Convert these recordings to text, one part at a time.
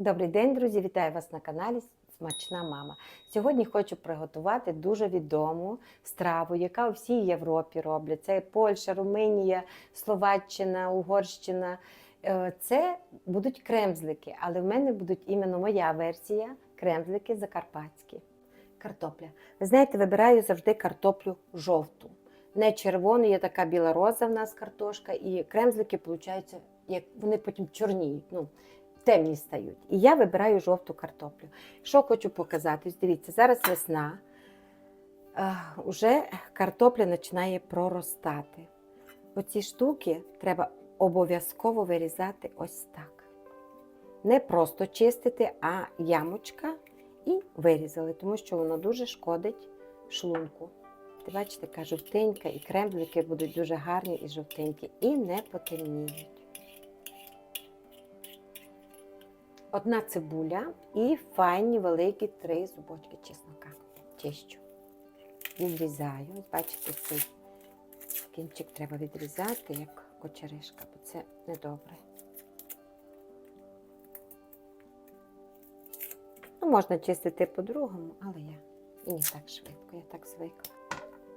Добрий день, друзі! Вітаю вас на каналі Смачна мама. Сьогодні хочу приготувати дуже відому страву, яка у всій Європі роблять. Це Польща, Румунія, Словаччина, Угорщина. Е, Це будуть кремзлики, але в мене будуть іменно моя версія кремзлики закарпатські. Картопля. Ви знаєте, вибираю завжди картоплю жовту. Не червону, є така біла роза в нас картошка, і кремзлики, виходить, як вони потім чорніють. Ну, темні стають. І я вибираю жовту картоплю. Що хочу показати? Дивіться, зараз весна, е, уже картопля починає проростати. Оці штуки треба обов'язково вирізати ось так. Не просто чистити, а ямочка і вирізали, тому що воно дуже шкодить шлунку. Ти бачите, яка жовтенька, і кремблики будуть дуже гарні і жовтенькі, і не потемніють. Одна цибуля і файні великі три зубочки чеснока. Чищу. Відрізаю. Бачите, цей кінчик треба відрізати, як кочеришка, бо це недобре. Ну, можна чистити по-другому, але я і не так швидко, я так звикла.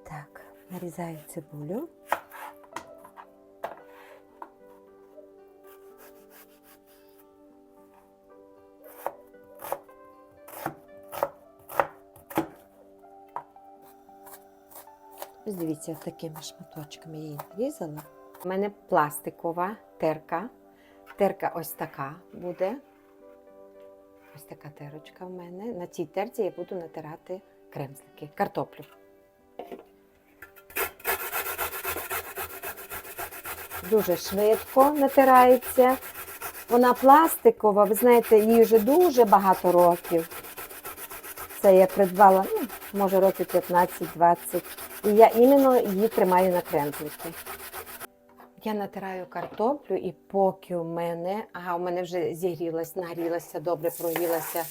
Так, нарізаю цибулю. Ось дивіться, такими шматочками її різала. У мене пластикова терка. Терка ось така буде. Ось така терочка в мене. На цій терці я буду натирати кремзлики, картоплю. Дуже швидко натирається. Вона пластикова, ви знаєте, їй вже дуже багато років. Це я придбала, ну, може, років 15-20. І я іменно її тримаю на кремзлики. Я натираю картоплю, і поки у мене, ага, у мене вже зігрілась, нагрілася, добре прогрілася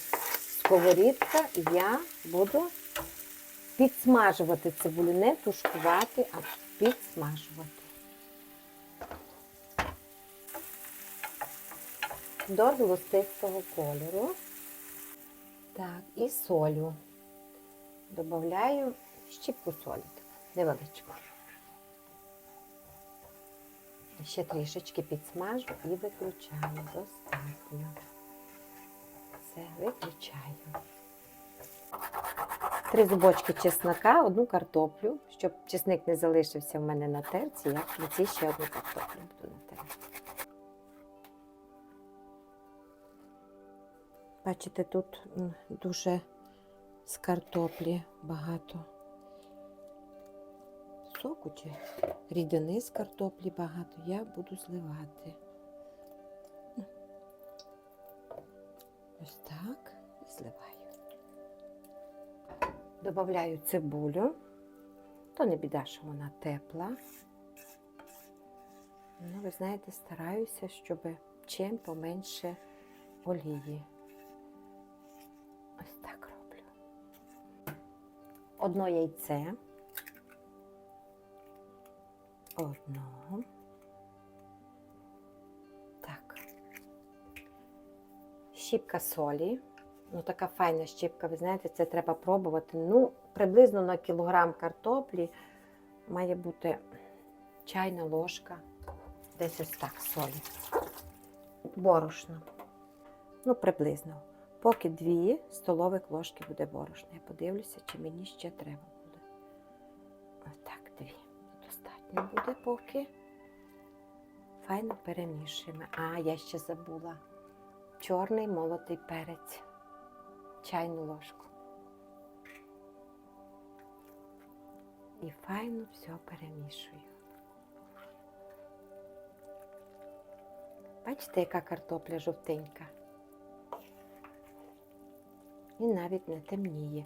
сковорідка, я буду підсмажувати цибулю, не тушкувати, а підсмажувати. До золотистого кольору. Так, і солю. Добавляю щіпку солі, невеличку. Ще трішечки підсмажу і виключаю. Достатньо. Все, виключаю. Три зубочки чеснока, одну картоплю, щоб чесник не залишився в мене на терці, я в кінці ще одну картоплю буду натирати. Бачите, тут дуже з картоплі багато соку чи рідини з картоплі багато, я буду зливати. Ось так і зливаю. Добавляю цибулю, то не біда, що вона тепла. Ну, ви знаєте, стараюся, щоб чим поменше олії. Ось так роблю. Одно яйце. Одно. Так. Щіпка солі. Ну, така файна щіпка, ви знаєте, це треба пробувати. Ну, приблизно на кілограм картоплі має бути чайна ложка. Десь ось так солі. Борошно. Ну, приблизно. Поки дві столових ложки буде борошна. Я подивлюся, чи мені ще треба буде. Ось так, дві. Достатньо буде поки. Файно перемішуємо. А, я ще забула. Чорний молотий перець. Чайну ложку. І файно все перемішую. Бачите, яка картопля жовтенька? І навіть не темніє.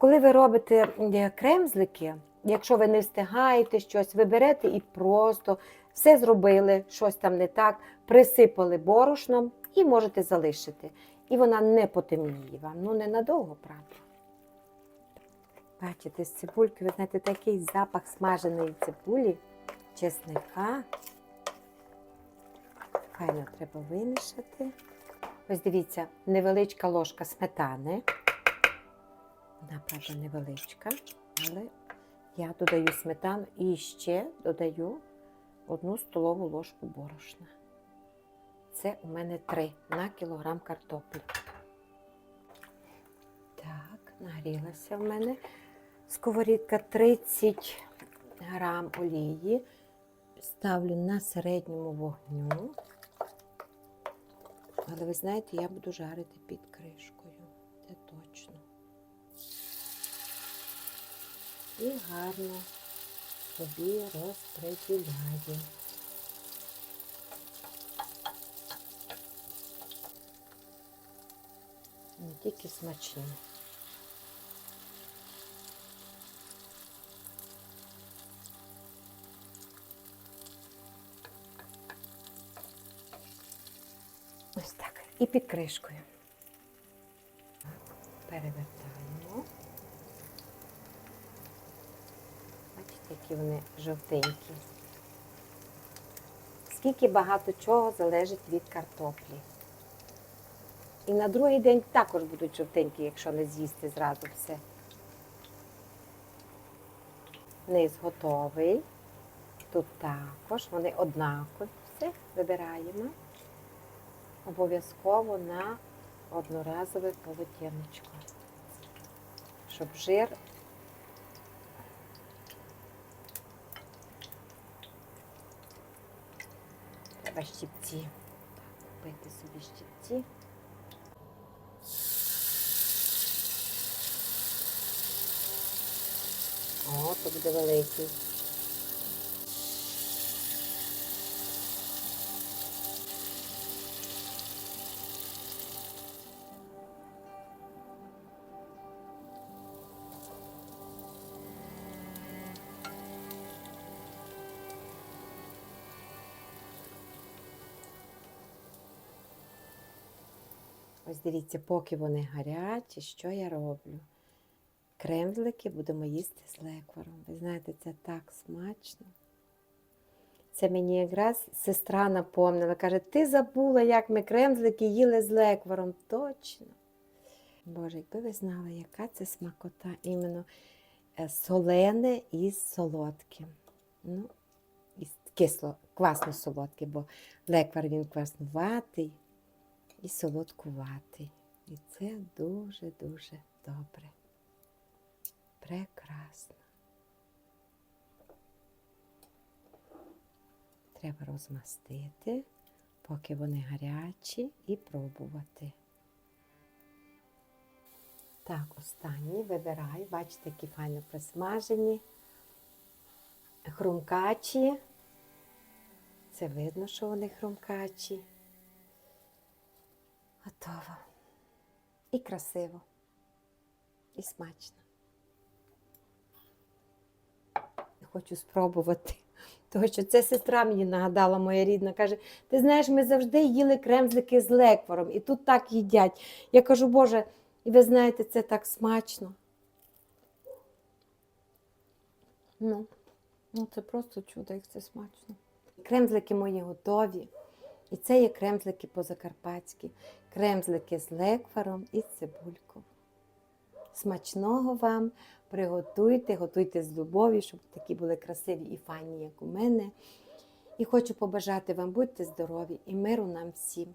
Коли ви робите е, кремзлики, якщо ви не встигаєте щось, ви берете і просто все зробили, щось там не так, присипали борошном і можете залишити. І вона не потемніє вам. Ну, ненадовго, правда. Бачите, з цибульки, ви знаєте, такий запах смаженої цибулі, чесника. Файно треба вимішати. Ось дивіться, невеличка ложка сметани. Вона, невеличка, але я додаю сметану і ще додаю одну столову ложку борошна. Це у мене 3 на кілограм картоплі. Так, нагрілася в мене сковорідка 30 грам олії. Ставлю на середньому вогню. Але ви знаєте, я буду жарити під кришкою. І гарно собі розподіляю. Не тільки смачні. Ось так. І під кришкою. Перевертаємо. Які вони жовтенькі. Скільки багато чого залежить від картоплі. І на другий день також будуть жовтенькі, якщо не з'їсти зразу все. Низ готовий. Тут також, вони однакові. Все, вибираємо обов'язково на одноразове полотенечко, щоб жир треба щипці. Купити собі щипці. О, тут буде великий. Ось дивіться, поки вони гарячі, що я роблю? Кремзлики будемо їсти з лекваром. Ви знаєте, це так смачно. Це мені якраз сестра напомнила. Каже, ти забула, як ми кремзлики їли з лекваром. Точно. Боже, якби ви знали, яка це смакота іменно е, солене із солодким. Ну, і кисло, квасно солодке, бо леквар він кваснуватий і солодкуватий. І це дуже-дуже добре. Прекрасно. Треба розмастити, поки вони гарячі, і пробувати. Так, останні вибираю, бачите, які файно присмажені, хрумкачі. Це видно, що вони хрумкачі. Готово. І красиво, і смачно. Хочу спробувати. Тому що це сестра мені нагадала, моя рідна, каже: ти знаєш, ми завжди їли кремзлики з лекваром, і тут так їдять. Я кажу, Боже, і ви знаєте, це так смачно. Ну, ну це просто чудо, як це смачно. Кремзлики мої готові. І це є кремзлики по-закарпатськи. Кремзлики з лекваром і з цибулькою. Смачного вам! Приготуйте, готуйте з любов'ю, щоб такі були красиві і файні, як у мене. І хочу побажати вам, будьте здорові і миру нам всім.